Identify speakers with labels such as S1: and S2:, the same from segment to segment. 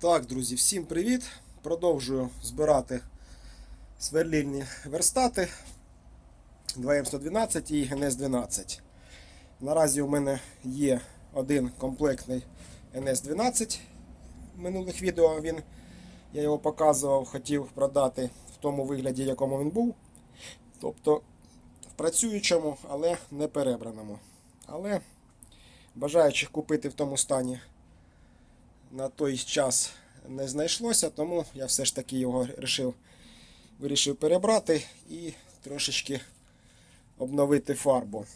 S1: Так, друзі, всім привіт! Продовжую збирати сверлільні верстати 2М112 і НС-12. Наразі у мене є один комплектний НС-12. Минулих відео він, я його показував, хотів продати в тому вигляді, в якому він був. Тобто в працюючому, але не перебраному. Але бажаючих купити в тому стані на той час не знайшлося, тому я все ж таки його вирішив, вирішив перебрати і трошечки обновити фарбу.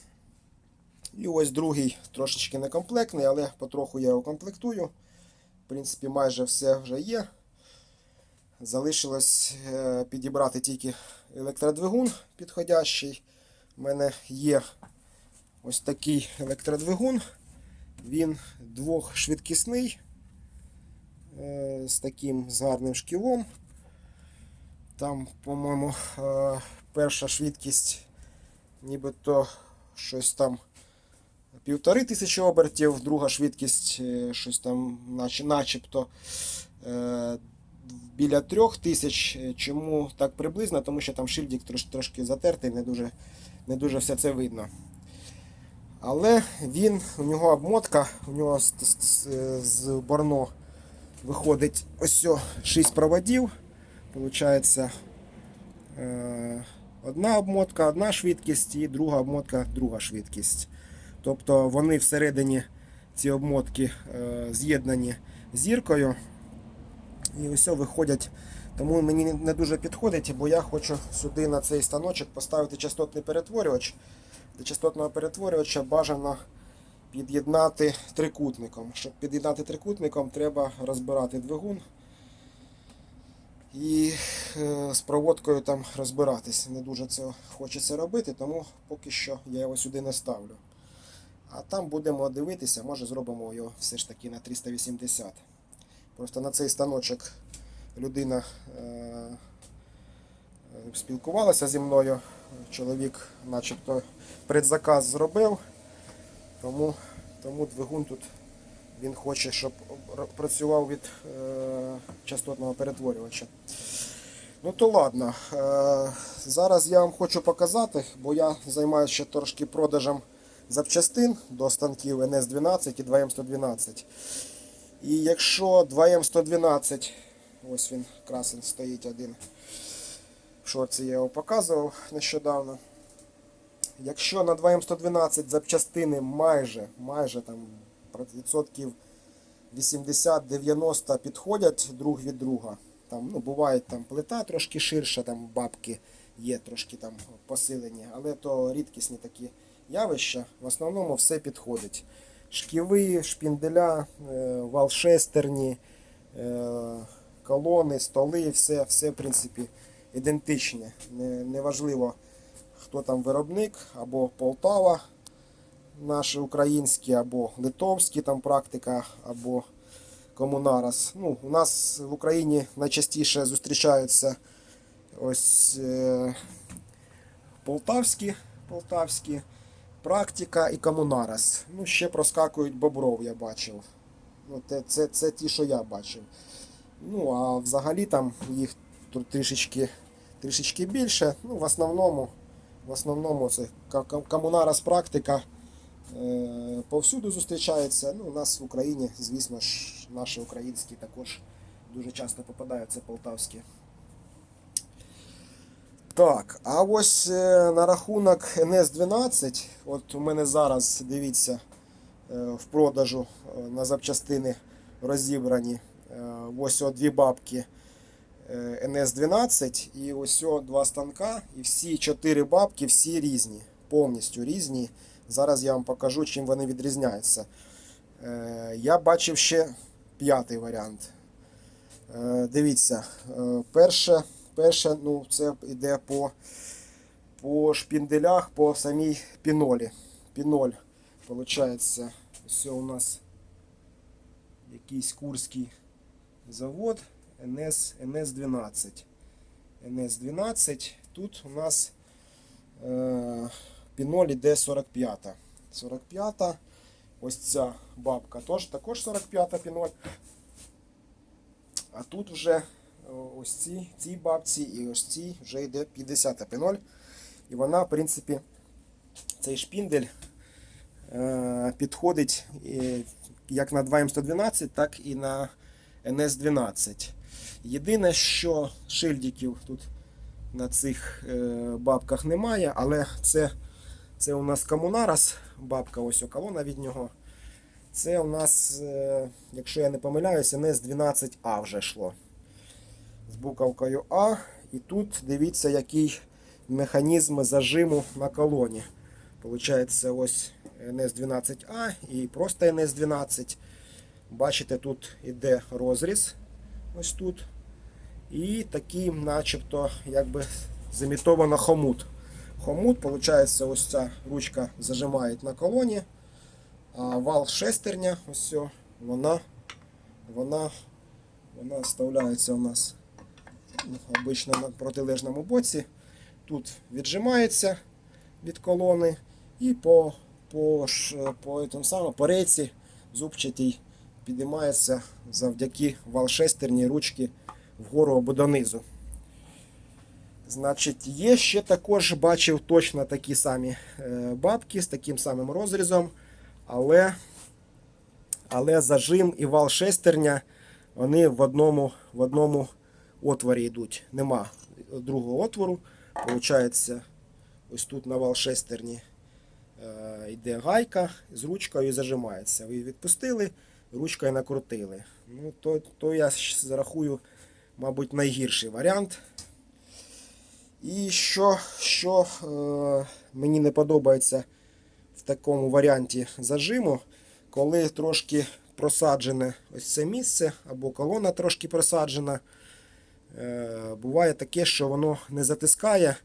S1: І ось другий трошечки некомплектний, але потроху я його комплектую. В принципі, майже все вже є. Залишилось е, підібрати тільки електродвигун підходящий. У мене є ось такий електродвигун. Він двохшвидкісний з таким з гарним шкілом. Там, по-моєму, е, перша швидкість нібито щось там півтори тисячі обертів, друга швидкість е, щось там наче, начебто е, біля трьох тисяч. Чому так приблизно? Тому що там шильдик трош, трошки затертий, не дуже, не дуже все це видно. Але він, у нього обмотка, у нього з борно виходить ось 6 проводів. Получається е, одна обмотка, одна швидкість і друга обмотка, друга швидкість. Тобто вони всередині ці обмотки е, з'єднані зіркою. І ось виходять. Тому мені не дуже підходить, бо я хочу сюди на цей станочок поставити частотний перетворювач. До частотного перетворювача бажано під'єднати трикутником. Щоб під'єднати трикутником, треба розбирати двигун і е, з проводкою там розбиратись. Не дуже це хочеться робити, тому поки що я його сюди не ставлю. А там будемо дивитися, може зробимо його все ж таки на 380. Просто на цей станочок людина е, спілкувалася зі мною. Чоловік начебто предзаказ зробив, тому, тому двигун тут він хоче, щоб працював від е, частотного перетворювача. Ну то ладно. Е, зараз я вам хочу показати, бо я займаюся ще трошки продажем запчастин до станків NS12 і 2M112. І якщо 2М112, ось він красен стоїть один. В шорці я його показував нещодавно. Якщо на 2М112 запчастини майже майже там відсотків 80-90 підходять друг від друга. Там, ну, Буває там плита трошки ширша, там бабки є трошки там посилені, але то рідкісні такі явища. В основному все підходить. Шківи, шпінделя, е, валшестерні, е, колони, столи, все, все в принципі ідентичне. Неважливо, хто там виробник, або Полтава, наші українські, або литовські там практика, або Комунарас. Ну, У нас в Україні найчастіше зустрічаються ось е, полтавські, полтавські практика і комунарас. Ну, ще проскакують бобров, я бачив. Ну, Це, це, це ті, що я бачив. Ну, а взагалі там їх трішечки трішечки більше. Ну, В основному в основному це комунарас практика е, повсюду зустрічається. Ну, У нас в Україні, звісно ж, наші українські також дуже часто попадаються полтавські. Так, а ось е, на рахунок NS12, от у мене зараз, дивіться, е, в продажу на запчастини розібрані ось о дві бабки е, NS12 і ось два станка. І всі чотири бабки, всі різні, повністю різні. Зараз я вам покажу, чим вони відрізняються. Е, Я бачив ще п'ятий варіант. Е, Дивіться, перше. Перше, ну, це йде по по шпінделях, по самій пінолі. Піноль, виходить, все у нас якийсь курський завод NS, NS12. NS12. Тут у нас е, піноль іде 45. 45. Ось ця бабка тож, також 45 піноль. А тут вже ось ці, ці бабці і ось ці вже йде 50 піноль. І вона, в принципі, цей шпіндель е, підходить е, як на 2М112, так і на НС-12. Єдине, що шильдиків тут на цих е, бабках немає, але це, це у нас комунарас, бабка, ось колона від нього. Це у нас, е, якщо я не помиляюся, НС-12А вже йшло. З буковкою А. І тут дивіться, який механізм зажиму на колоні. Получається ось НС-12А і просто НС-12. Бачите, тут іде розріз. Ось тут. І такий, начебто, якби замітовано хомут. Хомут, виходить, ось ця ручка зажимає на колоні. А вал шестерня, ось вона, вона, вона вставляється у нас обично на протилежному боці. Тут віджимається від колони і по, по, по, самому, по рейці зубчатій підіймається завдяки вал шестерні ручки вгору або донизу. Значить, є ще також бачив точно такі самі е, бабки з таким самим розрізом, але, але зажим і вал шестерня вони в одному, в одному отворі йдуть. Нема другого отвору. Получається, ось тут на вал шестерні е, йде гайка з ручкою і зажимається. Ви відпустили, ручкою накрутили. Ну, то, то я зарахую, мабуть, найгірший варіант. І що, що е, мені не подобається в такому варіанті зажиму, коли трошки просаджене ось це місце, або колона трошки просаджена, е, буває таке, що воно не затискає,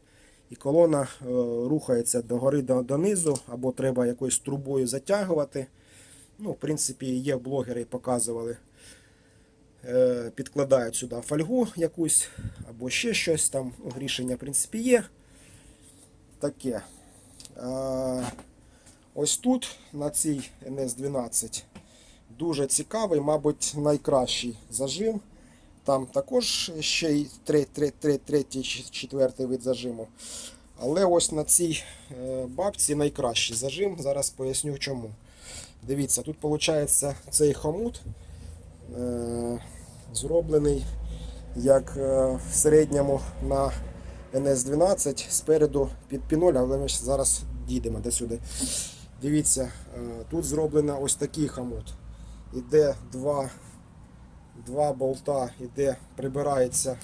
S1: і колона е, рухається догори до, донизу, або треба якоюсь трубою затягувати. Ну, в принципі, є блогери, показували е, підкладають сюди фольгу якусь або ще щось там. Рішення, в принципі, є. Таке. Ось тут, на цій NS12, дуже цікавий, мабуть, найкращий зажим. Там також ще й тре- тре- тре- третій, четвертий вид зажиму. Але ось на цій е, бабці найкращий зажим. Зараз поясню чому. Дивіться, тут виходить цей хомут е, зроблений як е, в середньому на NS12 спереду під піноль, але ми зараз дійдемо до сюди. Дивіться, е, тут зроблено ось такий хомут. Іде два, два болта, іде, прибирається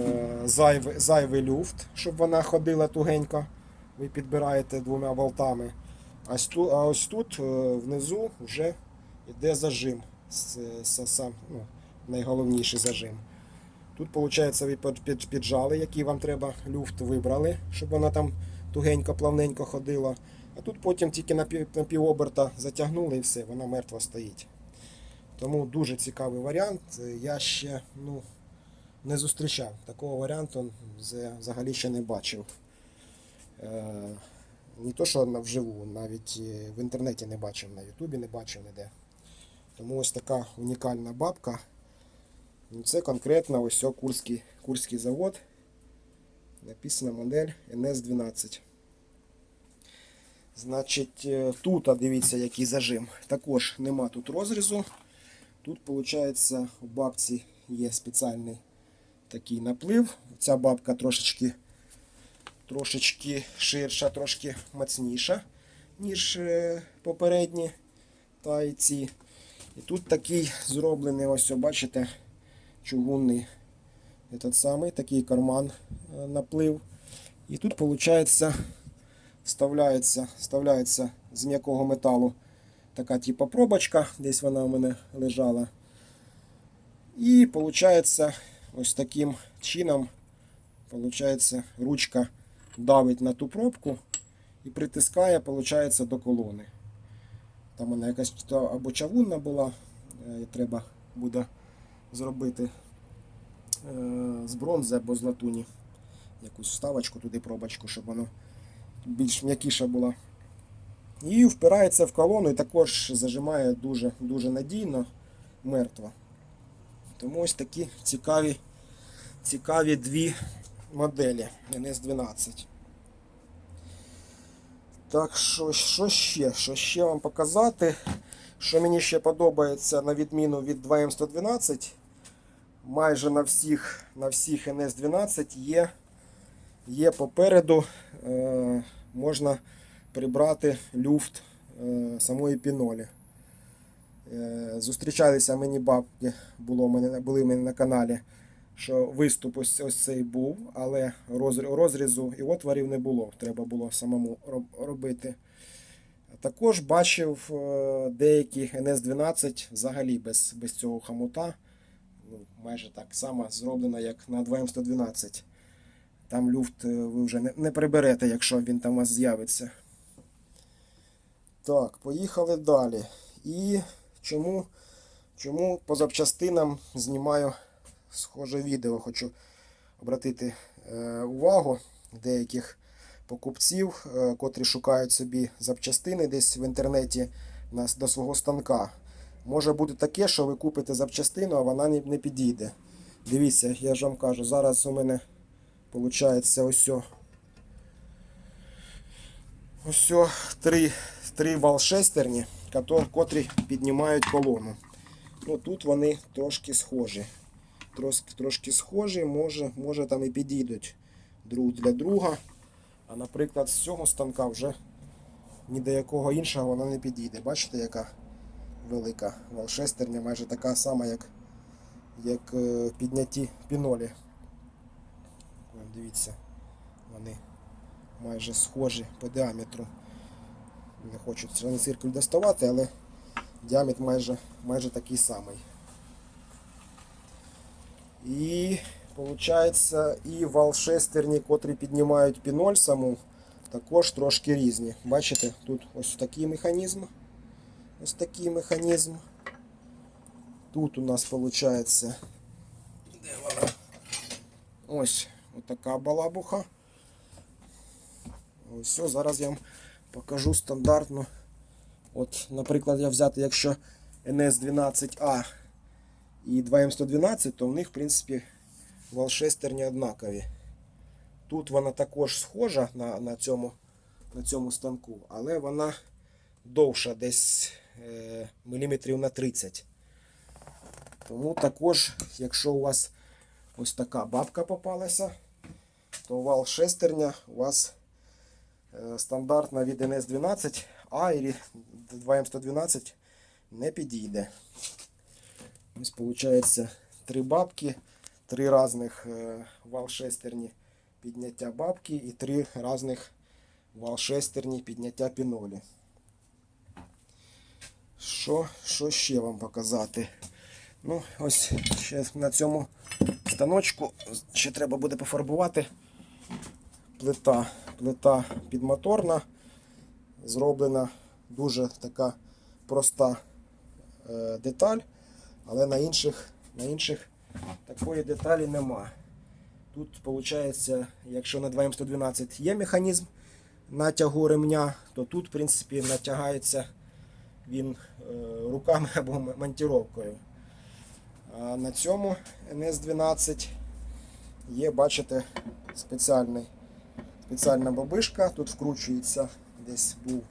S1: е, зайвий, зайвий люфт, щоб вона ходила тугенько. Ви підбираєте двома болтами. А ось тут, е, внизу вже йде зажим. Сам, ну, найголовніший зажим. Тут, виходить, ви під- під- піджали, який вам треба, люфт вибрали, щоб вона там тугенько, плавненько ходила. А тут потім тільки на, півоберта затягнули і все, вона мертва стоїть. Тому дуже цікавий варіант. Е, Я ще ну, не зустрічав. Такого варіанту взагалі ще не бачив. Не то, що вживу, навіть е, в інтернеті не бачив, на Ютубі не бачив ніде. Тому ось така унікальна бабка. Ну, Це конкретно ось Курський, Курський завод. Написана модель NS12. Значить, е, тут, а дивіться, який зажим. Також нема тут розрізу. Тут, виходить, у бабці є спеціальний такий наплив. Ця бабка трошечки, трошечки ширша, трошки мацніша, ніж е, попередні та й ці. І тут такий зроблений, ось, бачите, чугунний этот самий, такий карман е, наплив. І тут, виходить, вставляється, вставляється з м'якого металу така типа пробочка, десь вона у мене лежала. І виходить, ось таким чином виходить, ручка давить на ту пробку і притискає, виходить, до колони. Там вона якась або чавунна була, е, треба буде зробити е, з бронзи або з латуні. Якусь вставочку туди пробочку, щоб воно більш м'якіша була. І впирається в колону і також зажимає дуже, дуже надійно, мертво. Тому ось такі цікаві, цікаві дві моделі NS12. Так, що, що ще? Що ще вам показати? Що мені ще подобається на відміну від 2М112, майже на всіх, на всіх NS12 є, є попереду, е, можна прибрати люфт е, самої пінолі. Е, зустрічалися мені бабки, було були в мене на каналі, що виступ ось, ось цей був, але розрізу і отворів не було. Треба було самому робити. Також бачив е, деякі NS12 взагалі без, без цього хамута. Ну, майже так само зроблено, як на 2М112. Там люфт е, ви вже не, не приберете, якщо він там у вас з'явиться. Так, поїхали далі. І чому, чому по запчастинам знімаю схоже відео? Хочу обратити е, увагу деяких покупців, е, котрі шукають собі запчастини десь в інтернеті до свого станка. Може бути таке, що ви купите запчастину, а вона не, не підійде. Дивіться, я ж вам кажу, зараз у мене виходить ось. Ось три, три вал-шестерні, котрі піднімають колону. Ну, тут вони трошки схожі. Трошки, трошки схожі, може, може там і підійдуть друг для друга. А наприклад, з цього станка вже ні до якого іншого вона не підійде. Бачите, яка велика вал-шестерня, майже така сама, як, як е, підняті пінолі. Дивіться, вони майже схожі по діаметру. Не хочу циркуль доставати, але діаметр майже, майже такий самий. І виходить, і вал-шестерні, котрі піднімають піноль саму, також трошки різні. Бачите, тут ось такий механізм. Ось такий механізм. Тут у нас виходить. Де вона? Ось така балабуха. Ось все, зараз я вам покажу стандартну. От, наприклад, я взяти, якщо NS12A і 2M112, то в них, в принципі, вал-шестерні однакові. Тут вона також схожа на, на, цьому, на цьому станку, але вона довша, десь е, міліметрів на 30. Тому також, якщо у вас ось така бабка попалася, то вал шестерня у вас е, стандартна від NS12, а і 2M112 не підійде. Ось виходить три бабки, три різних е, вал шестерні підняття бабки і три різних вал шестерні підняття пінолі. Що, що ще вам показати? Ну, ось ще на цьому станочку ще треба буде пофарбувати. Плита, плита підмоторна, зроблена дуже така проста е, деталь, але на інших, на інших такої деталі нема. Тут виходить, якщо на 2М112 є механізм натягу ремня, то тут, в принципі, натягається він е, руками або монтіровкою. А на цьому NS12 є, бачите, спеціальний, спеціальна бабишка. Тут вкручується, десь був,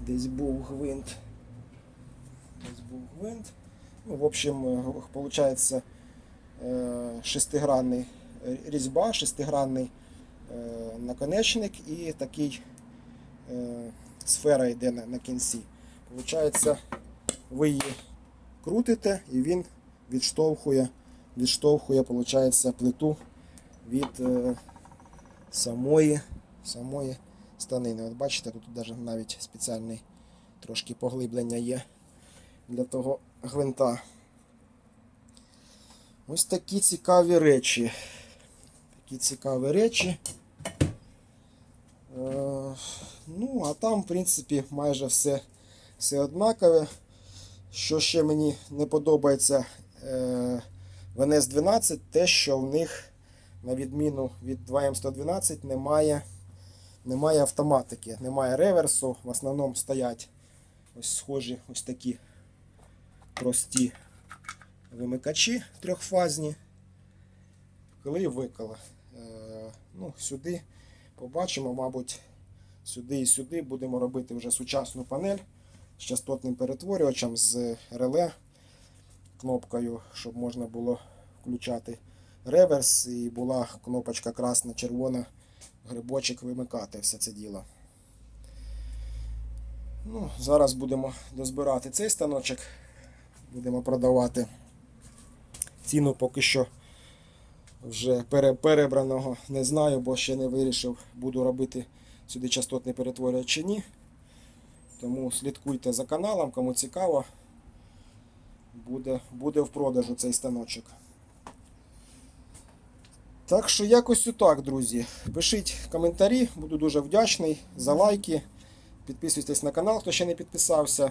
S1: десь був гвинт. Десь був гвинт. В общем, виходить шестигранний е, різьба, шестигранний е, наконечник і такий е, сфера йде на, кінці. Получається, ви її крутите і він відштовхує, відштовхує получається, плиту від е, самої, самої станини. От бачите, тут навіть спеціальний трошки поглиблення є для того гвинта. Ось такі цікаві речі. Такі цікаві речі. Е, ну, а там, в принципі, майже все, все однакове. Що ще мені не подобається е, в NS12, те, що в них, на відміну від 2M112, немає, немає автоматики, немає реверсу. В основному стоять ось схожі ось такі прості вимикачі трьохфазні. Коли і викола. Е, ну, сюди побачимо, мабуть, сюди і сюди будемо робити вже сучасну панель з частотним перетворювачем з реле кнопкою, щоб можна було включати реверс і була кнопочка красна, червона, грибочок вимикати все це діло. Ну, зараз будемо дозбирати цей станочок. Будемо продавати. Ціну поки що вже перебраного не знаю, бо ще не вирішив, буду робити сюди частотний перетворювач чи ні. Тому слідкуйте за каналом, кому цікаво, буде, буде в продажу цей станочок. Так що якось отак, друзі. Пишіть коментарі, буду дуже вдячний за лайки. Підписуйтесь на канал, хто ще не підписався.